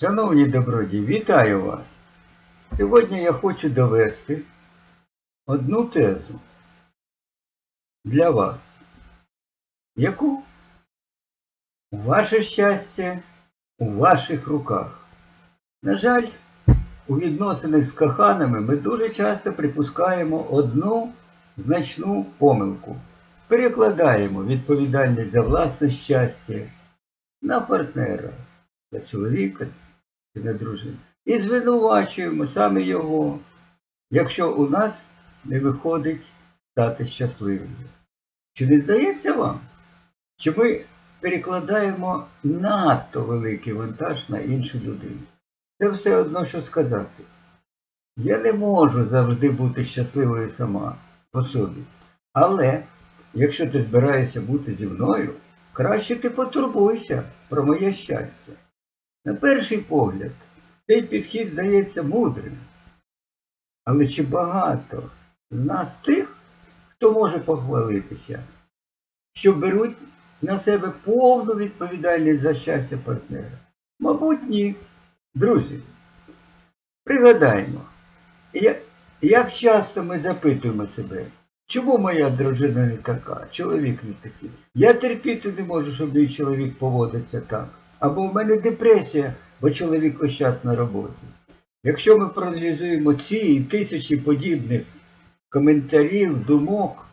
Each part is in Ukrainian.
Шановні добродії, вітаю вас! Сьогодні я хочу довести одну тезу для вас, яку ваше щастя у ваших руках. На жаль, у відносинах з коханими ми дуже часто припускаємо одну значну помилку. Перекладаємо відповідальність за власне щастя на партнера, чоловіка чи на дружину. І звинувачуємо саме його, якщо у нас не виходить стати щасливим. Чи не здається вам, що ми перекладаємо надто великий вантаж на іншу людину? Це все одно, що сказати. Я не можу завжди бути щасливою сама по собі. Але якщо ти збираєшся бути зі мною, краще ти потурбуйся про моє щастя. На перший погляд, цей підхід здається мудрим. Але чи багато з нас тих, хто може похвалитися, що беруть на себе повну відповідальність за щастя партнера? Мабуть, ні. Друзі, пригадаємо, я- як часто ми запитуємо себе, чому моя дружина не така, чоловік не такий. Я терпіти не можу, щоб мій чоловік поводиться так. Або в мене депресія, бо чоловік ось час на роботі. Якщо ми проаналізуємо ці і тисячі подібних коментарів, думок,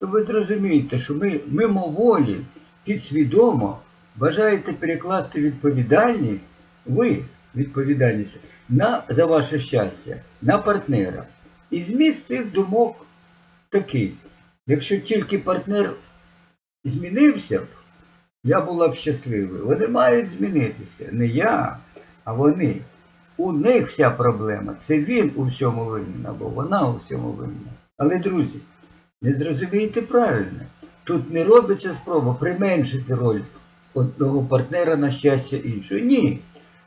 то ви зрозумієте, що ми мимоволі, підсвідомо бажаєте перекласти відповідальність, ви відповідальність на, за ваше щастя, на партнера. І зміст цих думок такий. Якщо тільки партнер змінився б, я була б щасливою. Вони мають змінитися. Не я, а вони. У них вся проблема. Це він у всьому винен, або вона у всьому винна. Але, друзі, не зрозумійте правильно. Тут не робиться спроба применшити роль одного партнера на щастя іншого. Ні.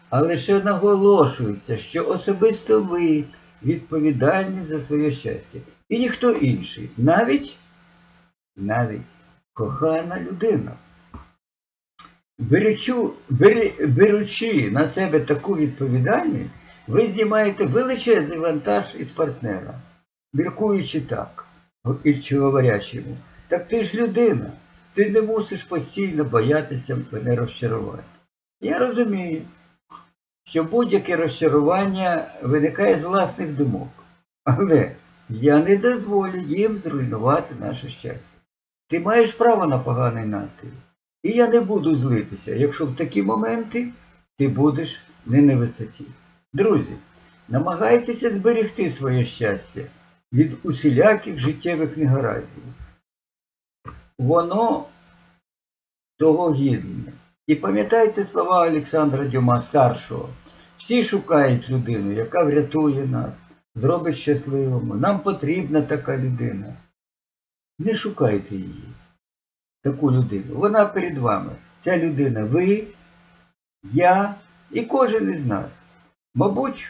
А лише наголошується, що особисто ви відповідальні за своє щастя. І ніхто інший. Навіть, навіть кохана людина. Беречу, бери, беручи на себе таку відповідальність, ви знімаєте величезний вантаж із партнера, міркуючи так, і чи говорячи йому, так ти ж людина, ти не мусиш постійно боятися мене розчарувати. Я розумію, що будь-яке розчарування виникає з власних думок, але я не дозволю їм зруйнувати наше щастя. Ти маєш право на поганий настрій. І я не буду злитися, якщо в такі моменти ти будеш не на висоті. Друзі, намагайтеся зберегти своє щастя від усіляких життєвих негараздів. Воно того гідне. І пам'ятайте слова Олександра Дюма старшого. Всі шукають людину, яка врятує нас, зробить щасливими. Нам потрібна така людина. Не шукайте її таку людину. Вона перед вами. Ця людина ви, я і кожен із нас. Мабуть,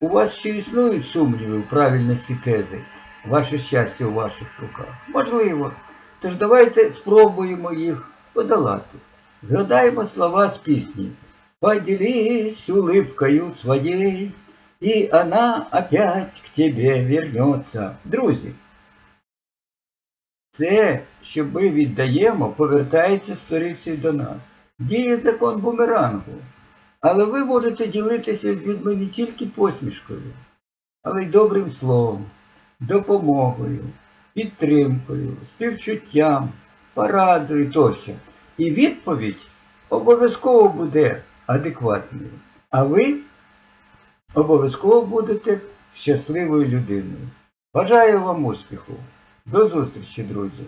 у вас ще існують сумніви в правильності тези, ваше щастя у ваших руках. Можливо. Тож давайте спробуємо їх подолати. Згадаємо слова з пісні. Поделись улыбкою своей, и она опять к тебе вернется. Друзі, це, що ми віддаємо, повертається сторицею до нас. Діє закон бумерангу. Але ви можете ділитися з людьми не тільки посмішкою, але й добрим словом, допомогою, підтримкою, співчуттям, порадою тощо. І відповідь обов'язково буде адекватною. А ви обов'язково будете щасливою людиною. Бажаю вам успіху! До зустрічі, друзі!